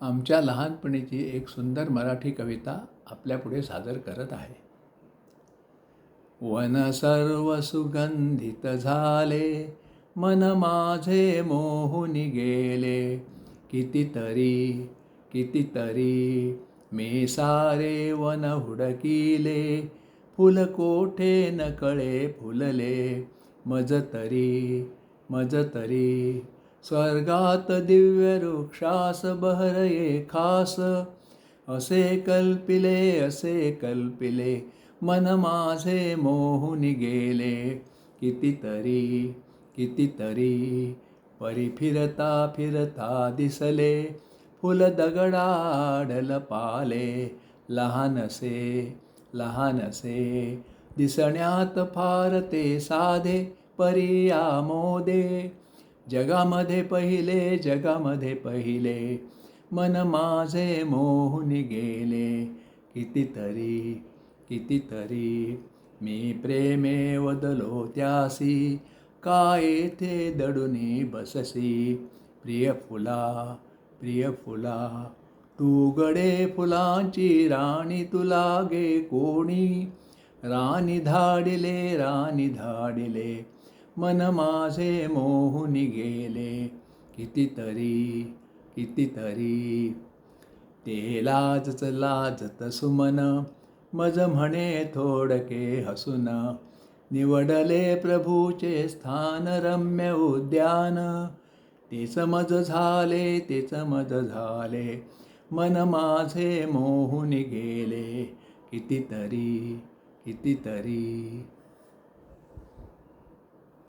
आमच्या लहानपणीची एक सुंदर मराठी कविता आपल्यापुढे सादर करत आहे. वन सर्व सुगंधित झाले मन माझे मोहुनी गेले. कितीतरी कितीतरी मी सारे वन हुडकिले. फुल कोठे न कळे फुलले. मज तरी मज तरी स्वर्गात दिव्य वृक्षास बहरये खास. असे कल्पिले असे कल्पिले मन माझे मोहुनी गेले. कितीतरी कितीतरी परी फिरता फिरता दिसले. फुल दगडाडल पाले. लहानसे लहानसे दिसण्यात फार ते साधे परी आमोदे. जगामध्ये पहिले जगामध्ये पहिले. मन माझे मोहून गेले. कितीतरी कितीतरी. मी प्रेमे वदलो त्यासी. का येथे दडुनी बससी? प्रिय फुला प्रिय फुला. तू गडे फुलांची राणी तुला गे कोणी? राणी धाडिले राणी धाडिले. मन माझे मोहुनी गेले. कितीतरी कितीतरी. ते लाजच लाजत सुमन मज म्हणे थोडके हसून. निवडले प्रभूचे स्थान रम्य उद्यान. तेच मज झाले तेच मज झाले. मन माझे मोहून गेले. कितीतरी कितीतरी.